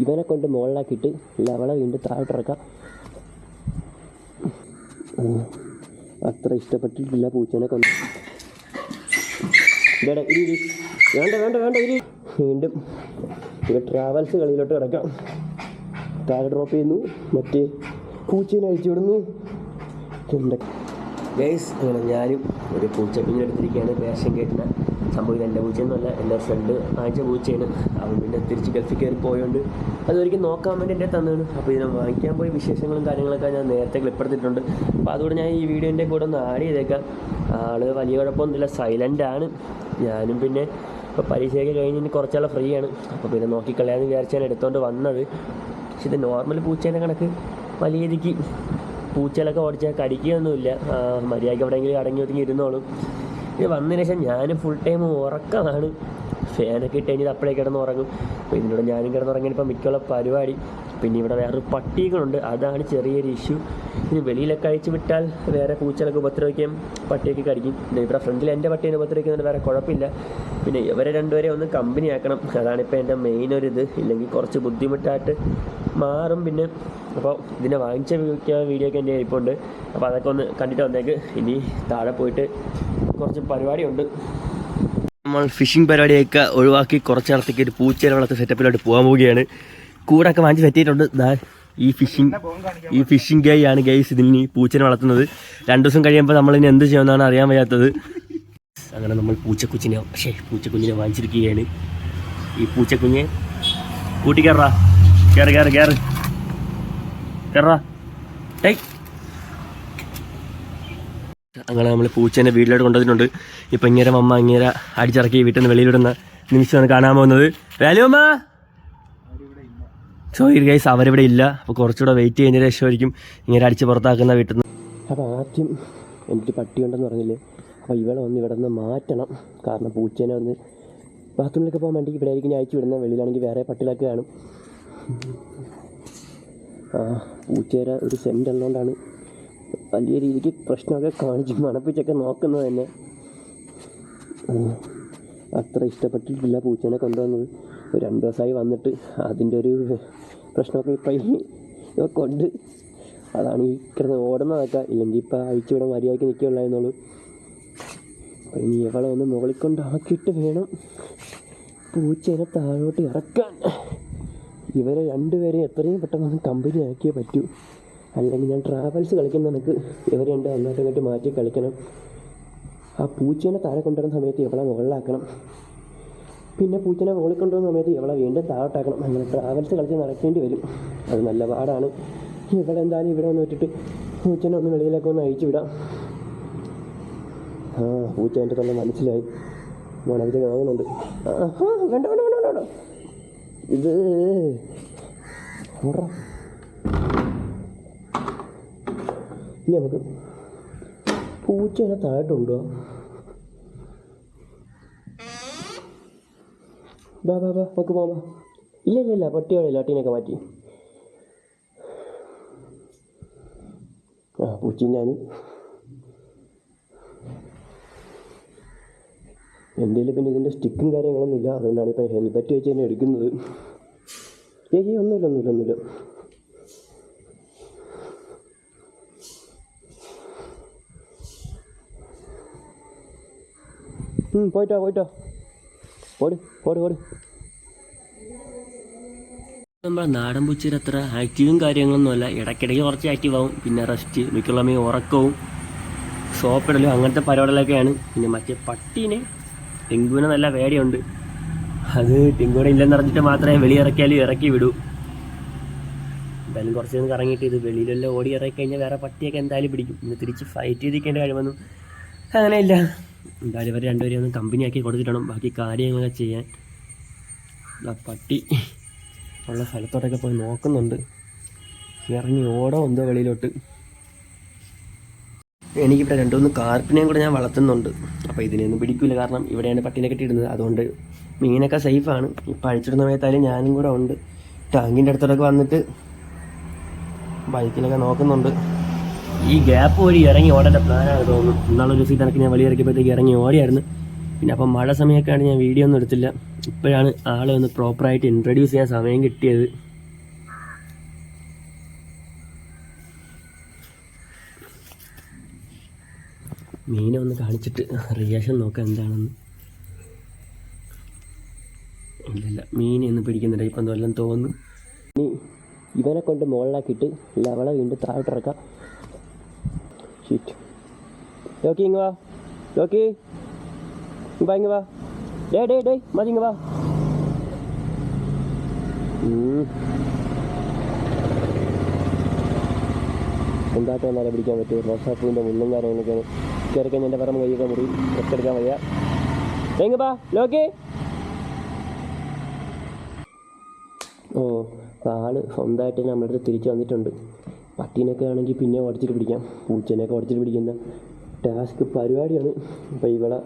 ഇവനെ കൊണ്ട് മുകളിലാക്കിയിട്ട് ലവള വീണ്ടും താഴോട്ടിറക്കാം. അത്ര ഇഷ്ടപ്പെട്ടിട്ടില്ല പൂച്ചനെ കൊണ്ട്. വേണ്ട വേണ്ട വേണ്ട ഇരി. വീണ്ടും ഇത് ട്രാവൽസ് കളിയിലോട്ട് കിടക്കാം. താഴെ ഡ്രോപ്പ് ചെയ്യുന്നു. മറ്റേ പൂച്ചേനെ അഴിച്ചു വിടുന്നു. ഗൈസ് ഞാനും ഒരു പൂച്ചക്കുഞ്ഞിനെ എടുത്തിരിക്കുകയാണ്. പേഷൻ കേട്ടിന സംഭവം എന്റെ പൂച്ചയെന്നല്ല എന്റെ ഫ്രണ്ട് ആഴ്ച പൂച്ചയാണ് അവൻ പിന്നെ തിരിച്ച് ഗൾഫിൽ കയറി പോയോണ്ട് അതൊരിക്കലും നോക്കാൻ വേണ്ടി എന്റെ തന്നതാണ്. അപ്പോൾ ഇതിനെ വാങ്ങിക്കാൻ പോയി വിശേഷങ്ങളും കാര്യങ്ങളൊക്കെ ഞാൻ നേരത്തെ ക്ലിപ്പെടുത്തിട്ടുണ്ട് അപ്പോൾ അതുകൊണ്ട് ഞാൻ ഈ വീഡിയോന്റെ കൂടെ ഒന്ന് ആഡ് ചെയ്തേക്കാം. ആൾ വലിയ കുഴപ്പമൊന്നുമില്ല ആണ്. ഞാനും പിന്നെ ഇപ്പോൾ പരീക്ഷയൊക്കെ കഴിഞ്ഞ് ഇനി കുറച്ചാൾ ഫ്രീ ആണ്. അപ്പോൾ പിന്നെ നോക്കിക്കളയാന്ന് വിചാരിച്ചാണ് എടുത്തുകൊണ്ട് വന്നത്. പക്ഷെ ഇത് നോർമൽ പൂച്ചേന്റെ കണക്ക് വലിയ രീതിക്ക് പൂച്ചകളൊക്കെ ഓടിച്ചാൽ കടിക്കുകയൊന്നുമില്ല. മര്യാദയ്ക്ക് എവിടെയെങ്കിലും അടങ്ങി ഒതുങ്ങി ഇരുന്നോളും. ഇത് വന്നതിന് ശേഷം ഞാൻ ഫുൾ ടൈം ഉറക്കമാണ്. ഫാനൊക്കെ ഇട്ട് കഴിഞ്ഞാൽ അപ്പോഴേ കിടന്ന് ഉറങ്ങും. അപ്പോൾ ഇതിലൂടെ ഞാനും കിടന്നുറങ്ങിയപ്പോൾ മിക്കുള്ള പരിപാടി. പിന്നെ ഇവിടെ വേറൊരു പട്ടികളുണ്ട്. അതാണ് ചെറിയൊരു ഇഷ്യൂ ഇനി വെളിയിലൊക്കെ അഴിച്ചു വിട്ടാൽ വേറെ പൂച്ചകളൊക്കെ ഉപദ്രവിക്കും പട്ടിയൊക്കെ കടിക്കും. ഇവിടെ ഫ്രണ്ടിൽ എന്റെ പട്ടീനെ ഉപദ്രവിക്കുന്നതിന് വേറെ കുഴപ്പമില്ല. പിന്നെ ഇവരെ രണ്ടുപേരെ ഒന്ന് കമ്പനി ആക്കണം. അതാണിപ്പോൾ എന്റെ മെയിൻ ഒരു ഇത്. ഇല്ലെങ്കിൽ കുറച്ച് ബുദ്ധിമുട്ടായിട്ട് മാറും പിന്നെ. അപ്പോൾ ഇതിനെ വാങ്ങിച്ച വീഡിയോ ഒക്കെ എന്റെ ഇരിപ്പുണ്ട്. അപ്പോൾ അതൊക്കെ ഒന്ന് കണ്ടിട്ട് വന്നേക്ക്. ഇനി താഴെ പോയിട്ട് കുറച്ച് പരിപാടിയുണ്ട്. നമ്മൾ ഫിഷിംഗ് പരിപാടിയൊക്കെ ഒഴിവാക്കി കുറച്ച് നേരത്തേക്ക് ഒരു പൂച്ചേനെ വളർത്ത സെറ്റപ്പിലോട്ട് പോകാൻ പോവുകയാണ്. കൂടൊക്കെ വാങ്ങിച്ച് പറ്റിയിട്ടുണ്ട് ദാ ഈ ഫിഷിംഗ് ഈ ഫിഷിംഗ് ഗൈ ആണ് ഗൈസ് ഇതിന് പൂച്ചനെ വളർത്തുന്നത്. രണ്ടു ദിവസം കഴിയുമ്പോൾ നമ്മൾ ഇനി എന്ത് ചെയ്യുമെന്നാണ് അറിയാൻ വയ്യാത്തത്. അങ്ങനെ നമ്മൾ പൂച്ചക്കുച്ചിനെ പക്ഷേ പൂച്ചക്കുഞ്ഞിനെ വാങ്ങിച്ചിരിക്കുകയാണ്. ഈ പൂച്ചക്കുഞ്ഞെ കൂട്ടി കയറാ കയറി കയറി കയറി. കയറാ ടൈ അങ്ങനെ നമ്മൾ പൂച്ചേനെ വീട്ടിലോട്ട് കൊണ്ടുവന്നിട്ടുണ്ട്. ഇപ്പം ഇങ്ങനെ അമ്മ ഇങ്ങനെ അടിച്ചിറക്കി വീട്ടിൽ നിന്ന് വെളിയിലിടുന്ന നിമിഷമാണ് കാണാൻ പോകുന്നത്. വേലുമ്മ ഈ ഗൈസ് അവരിവിടെ ഇല്ല. അപ്പോൾ കുറച്ചുകൂടെ വെയിറ്റ് ചെയ്യുന്നതിന് ശേഷമായിരിക്കും ഇങ്ങനെ അടിച്ച് പുറത്താക്കുന്ന വീട്ടിൽ നിന്ന്. അപ്പോൾ ആദ്യം എനിക്ക് പട്ടി ഉണ്ടെന്ന് പറഞ്ഞില്ലേ? അപ്പോൾ ഇവളെ ഒന്ന് ഇവിടെ നിന്ന് മാറ്റണം. കാരണം പൂച്ചേനെ ഒന്ന് ബാത്റൂമിലൊക്കെ പോകാൻ വേണ്ടി ഇവിടെ ആയിരിക്കും ഞാൻ അയച്ചു വിടുന്നത്. വെളിയിലാണെങ്കിൽ വേറെ പട്ടികളൊക്കെ കാണും. ആ പൂച്ചേര ഒരു സെന്റ് ഉള്ളതുകൊണ്ടാണ് വലിയ രീതിക്ക് പ്രശ്നമൊക്കെ കാണിച്ച് മണപ്പിച്ചൊക്കെ നോക്കുന്നത് തന്നെ. അത്ര ഇഷ്ടപ്പെട്ടിട്ടില്ല പൂച്ചേനെ കൊണ്ടുവന്നത്. ഒരു രണ്ട് ദിവസമായി വന്നിട്ട് അതിന്റെ ഒരു പ്രശ്നമൊക്കെ ഇപ്പം ഇവ കൊണ്ട് അതാണ് ഈ കിടന്ന് ഓടുന്നതൊക്കെ ഇല്ലെങ്കിൽ ഇപ്പം അഴിച്ചുവിടെ മര്യാദയ്ക്ക് നിൽക്കുകയുള്ളായിരുന്നുള്ളൂ അപ്പം ഇനി ഇവളെ ഒന്ന് മുകളിൽ കൊണ്ടാക്കിയിട്ട് വേണം പൂച്ചേനെ താഴോട്ട് ഇറക്കാൻ. ഇവരെ രണ്ടുപേരെയും എത്രയും പെട്ടെന്ന് കമ്പനി ആക്കിയേ പറ്റൂ. അല്ലെങ്കിൽ ഞാൻ ട്രാവൽസ് കളിക്കുന്ന നിനക്ക് ഇവരെ രണ്ട് അങ്ങോട്ടും മാറ്റി കളിക്കണം. ആ പൂച്ചേനെ താഴെ കൊണ്ടുവരുന്ന സമയത്ത് ഇവളെ മുകളിലാക്കണം. പിന്നെ പൂച്ചനെ ഓളിക്കൊണ്ടുവന്ന സമയത്ത് ഇവളെ വീണ്ടും താഴോട്ടാക്കണം. അങ്ങനെ ട്രാവൽസ് കളിച്ച് നടക്കേണ്ടി വരും. അത് നല്ല പാടാണ്. ഇവിടെ എന്തായാലും ഇവിടെ ഒന്ന് വിട്ടിട്ട് പൂച്ചനെ ഒന്ന് വെളിയിലൊക്കെ ഒന്ന് അയച്ചു വിടാം. ആ പൂച്ച എന്റെ തന്നെ മനസ്സിലായി. മണവിച്ച് കാണുന്നുണ്ട്. ആ കണ്ടോ വേണ്ട വേണ്ട വേണ്ട വേണ്ട വേണ്ട. ഇത്. ഇനി നമുക്ക് പൂച്ചേനെ താഴോട്ടുണ്ടോ ബാ ബാ ബാ നമുക്ക് പോകാം. ഇല്ല ഇല്ല ഇല്ല പട്ടിയോടെ പട്ടീനൊക്കെ മാറ്റി. ആ പൂച്ചയും ഞാനും. പിന്നെ ഇതിന്റെ സ്റ്റിക്കും കാര്യങ്ങളൊന്നുമില്ല അതുകൊണ്ടാണ് ഇപ്പം ഹെൽമെറ്റ് വെച്ച് തന്നെ എടുക്കുന്നത്. ഏയ് ഒന്നുമില്ല ഒന്നുമില്ല ഒന്നുമില്ല. പോയിട്ടോ പോയിട്ടോ. ഓട് ഓട് ഓട്. നമ്മുടെ നാടൻ പൂച്ചയിൽ അത്ര ആക്റ്റീവും കാര്യങ്ങളൊന്നും അല്ല. ഇടയ്ക്കിടയ്ക്ക് കുറച്ച് ആക്റ്റീവ് ആവും. പിന്നെ റെസ്റ്റ് മിക്കുള്ള സമയം ഉറക്കവും സോപ്പിടലും അങ്ങനത്തെ പരിപാടികളൊക്കെയാണ്. പിന്നെ മറ്റേ പട്ടീനെ ടിങ്കുവിന് നല്ല പേടിയുണ്ട്. അത് ടിങ്കുവിടെ ഇല്ലെന്ന് അറിഞ്ഞിട്ട് മാത്രമേ വെളിയിറക്കിയാലും ഇറക്കി വിടൂ. എന്തായാലും കുറച്ച് നേരം കറങ്ങിയിട്ട് ഇത് വെളിയിലെല്ലാം ഓടി ഇറക്കി കഴിഞ്ഞാൽ വേറെ പട്ടിയൊക്കെ എന്തായാലും പിടിക്കും. ഇന്ന് തിരിച്ച് ഫൈറ്റ് ചെയ്തിരിക്കേണ്ട കഴിവൊന്നും അങ്ങനെയില്ല. എന്തായാലും ഇവർ രണ്ടുപേരെയും ഒന്ന് കമ്പനി ആക്കി കൊടുത്തിട്ടണം ബാക്കി കാര്യങ്ങളൊക്കെ ചെയ്യാൻ ആ പട്ടി ഉള്ള സ്ഥലത്തോട്ടൊക്കെ പോയി നോക്കുന്നുണ്ട്. ഇറങ്ങി ഓടോ എന്തോ വെളിയിലോട്ട്. എനിക്കിവിടെ രണ്ടു മൂന്ന് കാർപ്പിനെയും കൂടെ ഞാൻ വളർത്തുന്നുണ്ട്. അപ്പോൾ ഇതിനെയൊന്നും പിടിക്കില്ല കാരണം ഇവിടെയാണ് പട്ടീനെ കെട്ടിയിടുന്നത്. അതുകൊണ്ട് മീനൊക്കെ സേഫാണ്. ഇപ്പം അഴിച്ചിടുന്ന സമയത്തായാലും ഞാനും കൂടെ ഉണ്ട്. ടാങ്കിന്റെ അടുത്തോട്ടൊക്കെ വന്നിട്ട് ബൈക്കിലൊക്കെ നോക്കുന്നുണ്ട്. ഈ ഗ്യാപ്പ് വഴി ഇറങ്ങി ഓടേണ്ട പ്ലാനാണ് തോന്നുന്നു. ഇന്നാളൊരു ദിവസം കണക്ക് ഞാൻ വഴിയിറക്കിയപ്പോഴത്തേക്ക് ഇറങ്ങി ഓടിയായിരുന്നു. പിന്നെ അപ്പം മഴ സമയമൊക്കെയാണ് ഞാൻ വീഡിയോ ഒന്നും എടുത്തില്ല. ഇപ്പോഴാണ് ആളെ ഒന്ന് പ്രോപ്പറായിട്ട് ഇൻട്രൊഡ്യൂസ് ചെയ്യാൻ സമയം കിട്ടിയത്. മീനെ ഒന്ന് കാണിച്ചിട്ട് റിയാക്ഷൻ നോക്കാം എന്താണെന്ന്. ഇല്ലല്ല മീനെ ഒന്നും പിടിക്കുന്നില്ല. ഇപ്പം എന്തെല്ലാം തോന്നുന്നു. ഇവനെ കൊണ്ട് മുകളിലാക്കിയിട്ട് ലവള വീണ്ടും താഴോട്ടിറക്കാം. ഷീറ്റ് ലോക്കി ഇങ്ങ് വാ ലോക്കി ഇങ്ങ് വാ ഇങ്ങ് വാ ഡേ ഡേ ഡേ മതി ഇങ്ങ് വാ പിടിക്കാൻ പറ്റുമോ റോസാപ്പൂവിന്റെ മുള്ളും കാര്യങ്ങളൊക്കെയാണ് കഴിഞ്ഞാൽ എന്റെ പറമ്പ് കൈയൊക്കെ മുറി എടുക്കാൻ വയ്യ എങ്ങപ്പാ ലോക്കി ഓ ആൾ സ്വന്തമായിട്ട് നമ്മളടുത്ത് തിരിച്ചു വന്നിട്ടുണ്ട് പട്ടീനൊക്കെ ആണെങ്കിൽ പിന്നെ ഓടിച്ചിട്ട് പിടിക്കാം. പൂച്ചേനെയൊക്കെ ഓടിച്ചിട്ട് പിടിക്കുന്ന ടാസ്ക് പരിപാടിയാണ്. അപ്പോൾ ഇവളെ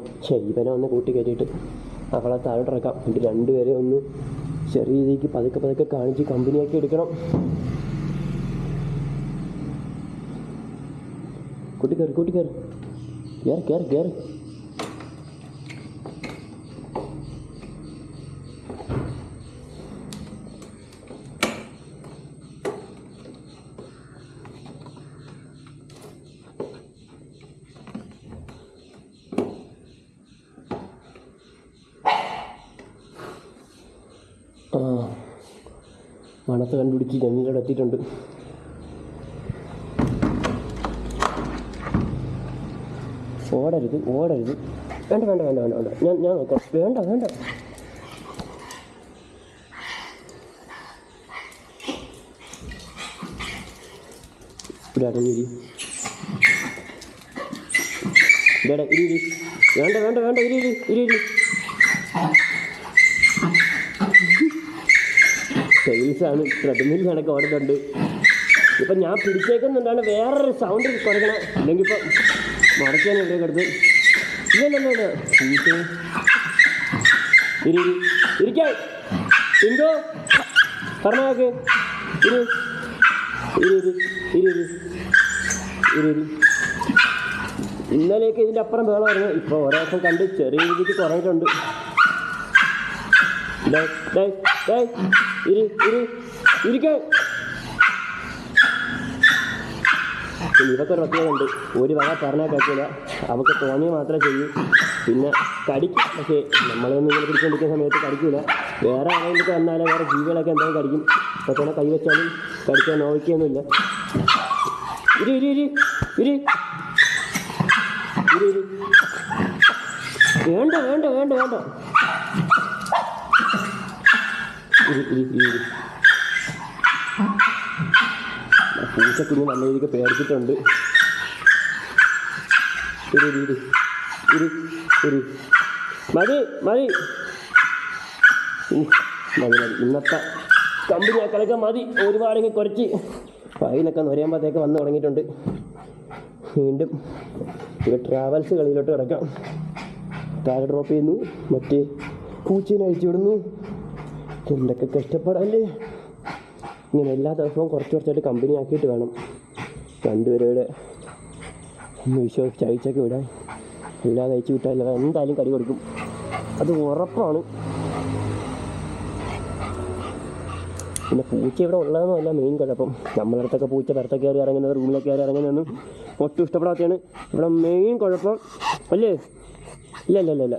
ഇവനെ ഒന്ന് കൂട്ടി കയറ്റിയിട്ട് അവളെ താഴോട്ടിറക്കാം എന്നിട്ട് രണ്ടുപേരെ ഒന്ന് ചെറിയ രീതിക്ക് പതുക്കെ പതുക്കെ കാണിച്ച് കമ്പനിയാക്കി എടുക്കണം. കൂട്ടി കയറി. കയറി കയറി കയറി. ആ. മണത്ത് കണ്ടുപിടിച്ച് ഞങ്ങളുടെ എത്തിയിട്ടുണ്ട്. ഓടരുത് ഓടരുത്. വേണ്ട വേണ്ട വേണ്ട വേണ്ട വേണ്ട. ഞാൻ ഞാൻ നോക്കാം. വേണ്ട വേണ്ട. വേണ്ട വേണ്ട വേണ്ട. ഇരി ഇരി ഇരി ഇരി. സെയിൽസാണ്. ട്രെഡ്മിൽ കണക്ക് ഓടുന്നുണ്ട് ഇപ്പം ഞാൻ പിടിച്ചേക്കുന്നുണ്ടാണ് വേറൊരു സൗണ്ട് കുറയ്ക്കണം. അല്ലെങ്കിൽ ഇപ്പം മുടക്കാൻ ഇവിടെ കിടത്ത് ഇല്ല ഇല്ല ഇല്ല. പൂച്ചേ. ഇരി ഇരി. ഇരിക്കാൻ എന്തോ പറഞ്ഞാക്ക് ഇരി ഇരി ഇരി ഇരി ഇരി. ഇന്നലെയൊക്കെ ഇതിന്റെ അപ്പുറം വേണമായിരുന്നു ഇപ്പോൾ ഒരാൾക്കും കണ്ട് ചെറിയ രീതിക്ക് കുറഞ്ഞിട്ടുണ്ട്. ഡേ ഡേ ഡേയ് ഇരി ഇരി ഇരിക്കോ. ഇവക്കൊരു പ്രത്യേകമുണ്ട് ഒരു വക പറഞ്ഞാൽ കേൾക്കില്ല അവൾക്ക് തോന്നി മാത്രമേ ചെയ്യൂ. പിന്നെ കടിക്കും പക്ഷേ നമ്മളൊന്നും ഇങ്ങനെ പിടിച്ചുകൊണ്ടിരിക്കുന്ന സമയത്ത് കടിക്കില്ല വേറെ ആരെങ്കിലൊക്കെ തന്നാലും വേറെ ജീവികളൊക്കെ എന്തായാലും കടിക്കും. അപ്പോൾ തന്നെ കൈ വെച്ചാലും കടിക്കാൻ നോക്കിയൊന്നുമില്ല ഇരി ഇരി ഇരി ഇരി. ഇരി ഇരി. വേണ്ട വേണ്ട വേണ്ട വേണ്ട ഇരി ഇരി ഇരി ഇരി പൂച്ചക്കുഞ്ഞ് നല്ല രീതിക്ക് പേടിച്ചിട്ടുണ്ട്. മതി മതി. മതി മതി. ഇന്നത്തെ കമ്പനി ആക്കളൊക്കെ മതി. ഒരുപാടെങ്കിൽ കുറച്ച്. ഫൈനൊക്കെ നൊരയുമ്പോഴത്തേക്ക് വന്ന് തുടങ്ങിയിട്ടുണ്ട്. വീണ്ടും ഒരു ട്രാവൽസ് കളിയിലോട്ട് കിടക്കാം. താഴെ ഡ്രോപ്പ് ചെയ്യുന്നു. മറ്റേ പൂച്ചേനെ അഴിച്ചു വിടുന്നു. എന്തൊക്കെ കഷ്ടപ്പാടല്ലേ? ഇങ്ങനെ എല്ലാ ദിവസവും കുറച്ച് കുറച്ചായിട്ട് കമ്പനി ആക്കിയിട്ട് വേണം. രണ്ടുപേരുടെ ഒന്ന് വിശ്വസിച്ച് അയച്ചൊക്കെ വിടാൻ. എല്ലാം അയച്ചു വിട്ടാൽ എന്തായാലും കടി കൊടുക്കും. അത് ഉറപ്പാണ്. പിന്നെ പൂച്ച ഇവിടെ ഉള്ളതെന്നല്ല മെയിൻ കുഴപ്പം. നമ്മളടുത്തൊക്കെ പൂച്ച പുറത്തൊക്കെ കയറി ഇറങ്ങുന്നത് റൂമിലൊക്കെ കയറി ഇറങ്ങുന്നതൊന്നും ഒട്ടും ഇഷ്ടപ്പെടാത്തതാണ്. ഇവിടെ മെയിൻ കുഴപ്പം. അല്ലേ? ഇല്ല ഇല്ല ഇല്ല ഇല്ല.